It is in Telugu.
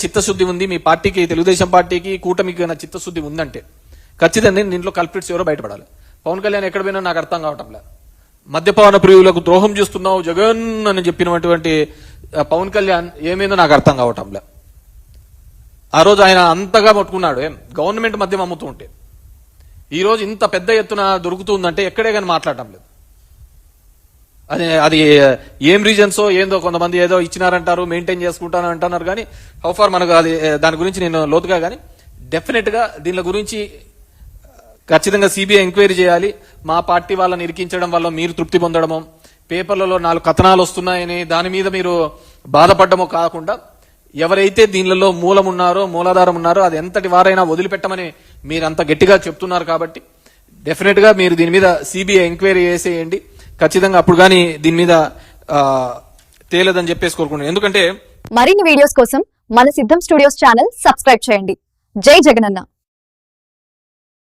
చిత్తశుద్ధి ఉంది మీ పార్టీకి తెలుగుదేశం పార్టీకి కూటమికి నా చిత్తశుద్ధి ఉందంటే ఖచ్చితంగా దీంట్లో కల్పిట్స్ ఎవరో బయటపడాలి. పవన్ కళ్యాణ్ ఎక్కడ పోయినా నాకు అర్థం కావటంలే మద్యపాన ప్రియులకు ద్రోహం చేస్తున్నావు జగన్ అని చెప్పినటువంటి పవన్ కళ్యాణ్ ఏమైందో నాకు అర్థం కావటంలే ఆ రోజు ఆయన అంతగా పట్టుకున్నాడు ఏం? గవర్నమెంట్ మద్యం అమ్ముతూ ఉంటే. ఈరోజు ఇంత పెద్ద ఎత్తున దొరుకుతుందంటే ఎక్కడే కానీ మాట్లాడటం లేదు. అది అది ఏం రీజన్సో ఏందో కొంతమంది ఏదో ఇచ్చినారంటారు మెయింటైన్ చేసుకుంటాను అంటున్నారు కానీ హౌ ఫార్ మనకు అది దాని గురించి నేను లోతుగా కానీ డెఫినెట్గా దీని గురించి ఖచ్చితంగా సిబిఐ ఎంక్వైరీ చేయాలి. మా పార్టీ వాళ్ళని ఇరికించడం వల్ల మీరు తృప్తి పొందడము పేపర్లలో నాలుగు కథనాలు వస్తున్నాయని దాని మీద మీరు బాధపడడమో కాకుండా ఎవరైతే దీనిలో మూలం ఉన్నారో మూలాధారం ఉన్నారో అది ఎంతటి వారైనా వదిలిపెట్టమని మీరు అంత గట్టిగా చెప్తున్నారు కాబట్టి డెఫినెట్గా మీరు దీని మీద సిబిఐ ఎంక్వైరీ చేసేయండి. ఖచ్చితంగా అప్పుడు కానీ దీని మీద ఆ, తేలదని చెప్పేసి కోరుకుంటున్నాను. ఎందుకంటే మరిన్ని వీడియోస్ కోసం మన సిద్ధం స్టూడియోస్ ఛానల్ సబ్స్క్రైబ్ చేయండి. జై జగనన్న.